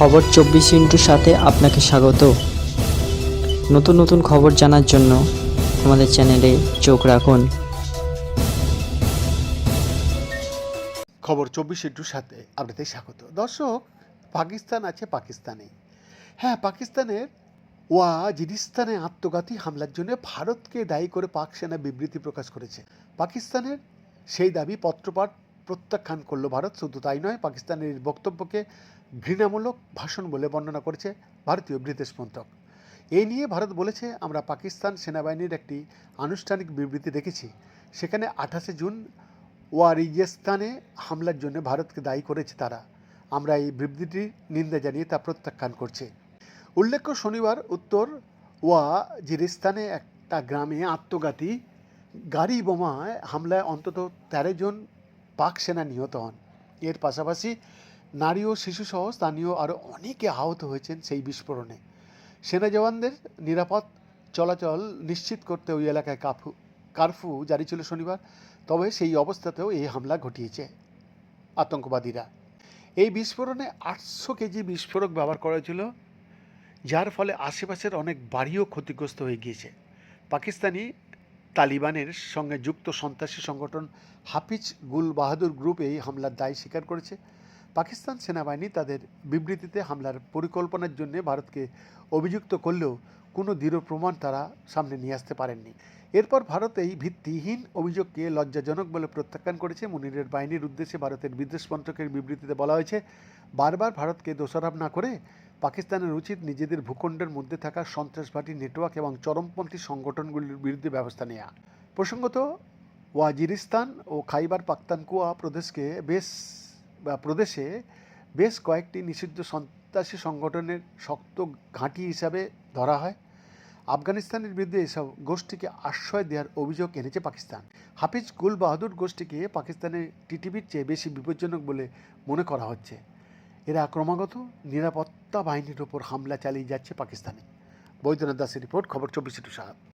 খবর চব্বিশ ইন্টুর সাথে আপনাকে স্বাগত। নতুন নতুন খবর জানার জন্য আমাদের চ্যানেলে চোখ রাখুন। খবর চব্বিশ ইন্টুর সাথে আপনাদের স্বাগত। দর্শক, পাকিস্তান আছে পাকিস্তানে। হ্যাঁ পাকিস্তানের ওয়াজিরিস্তানে আত্মঘাতী হামলার জন্য ভারতকে দায়ী করে পাক সেনা বিবৃতি প্রকাশ করেছে। পাকিস্তানের সেই দাবি পত্রপাঠ প্রত্যাখ্যান করল ভারত। শুধু তাই নয়, পাকিস্তানের এই বক্তব্যকে ঘৃণামূলক ভাষণ বলে বর্ণনা করেছে ভারতীয় বিদেশ মন্ত্রক। এই নিয়ে ভারত বলেছে, আমরা পাকিস্তান সেনাবাহিনীর একটি আনুষ্ঠানিক বিবৃতি দেখেছি। সেখানে আঠাশে জুন ওয়ারিজেস্তানে হামলার জন্য ভারতকে দায়ী করেছে তারা। আমরা এই বিবৃতির নিন্দা জানিয়ে তা প্রত্যাখ্যান করছে। উল্লেখ্য, শনিবার উত্তর ওয়াজিরিস্তানে একটা গ্রামে আত্মঘাতী গাড়ি বোমায় হামলায় অন্তত তেরো জন পাক সেনা নিহত হন। এর পাশাপাশি নারী ও শিশুসহ স্থানীয় আরও অনেকে আহত হয়েছেন সেই বিস্ফোরণে। সেনা জওয়ানদের নিরাপদ চলাচল নিশ্চিত করতে ওই এলাকায় কাফু কারফিউ জারি ছিল শনিবার, তবে সেই অবস্থাতেও এই হামলা ঘটিয়েছে আতঙ্কবাদীরা। এই বিস্ফোরণে আটশো কেজি বিস্ফোরক ব্যবহার করা হয়েছিল, যার ফলে আশেপাশের অনেক বাড়িও ক্ষতিগ্রস্ত হয়ে গিয়েছে। পাকিস্তানি তালিবানের সঙ্গে যুক্ত সন্ত্রাসী সংগঠন হাফিজ গুল বাহাদুর গ্রুপ এই হামলার দায় স্বীকার করেছে। পাকিস্তান সেনাবাহিনী তাদের বিবৃতিতে হামলার পরিকল্পনার জন্য ভারতকে অভিযুক্ত করলেও কোনো দৃঢ় প্রমাণ তারা সামনে নিয়ে আসতে পারেননি। এরপর ভারত এই ভিত্তিহীন অভিযোগকে লজ্জাজনক বলে প্রত্যাখ্যান করেছে। মুনিরের বাহিনীর উদ্দেশ্যে ভারতের বিদেশ মন্ত্রকের বিবৃতিতে বলা হয়েছে, বারবার ভারতকে দোষারোপ না করে পাকিস্তানের উচিত নিজেদের ভূখণ্ডের মধ্যে থাকা সন্ত্রাসবাদী নেটওয়ার্ক এবং চরমপন্থী সংগঠনগুলির বিরুদ্ধে ব্যবস্থা নেওয়া প্রসঙ্গত, ওয়াজিরিস্তান ও খাইবার পাক্তানকুয়া প্রদেশকে বেশ, বা প্রদেশে বেশ কয়েকটি নিষিদ্ধ সন্ত্রাসী সংগঠনের শক্ত ঘাঁটি হিসাবে ধরা হয়। আফগানিস্তানের বিরুদ্ধে এসব গোষ্ঠীকে আশ্রয় দেওয়ার অভিযোগ এনেছে পাকিস্তান। হাফিজ গুল বাহাদুর গোষ্ঠীকে পাকিস্তানের টিটিভির চেয়ে বেশি বিপজ্জনক বলে মনে করা হচ্ছে। এরা ক্রমাগত নিরাপত্তা বাহিনীর ওপর হামলা চালিয়ে যাচ্ছে পাকিস্তানে। বৈদ্যনাথ দাসের রিপোর্ট, খবর চব্বিশে টু সাত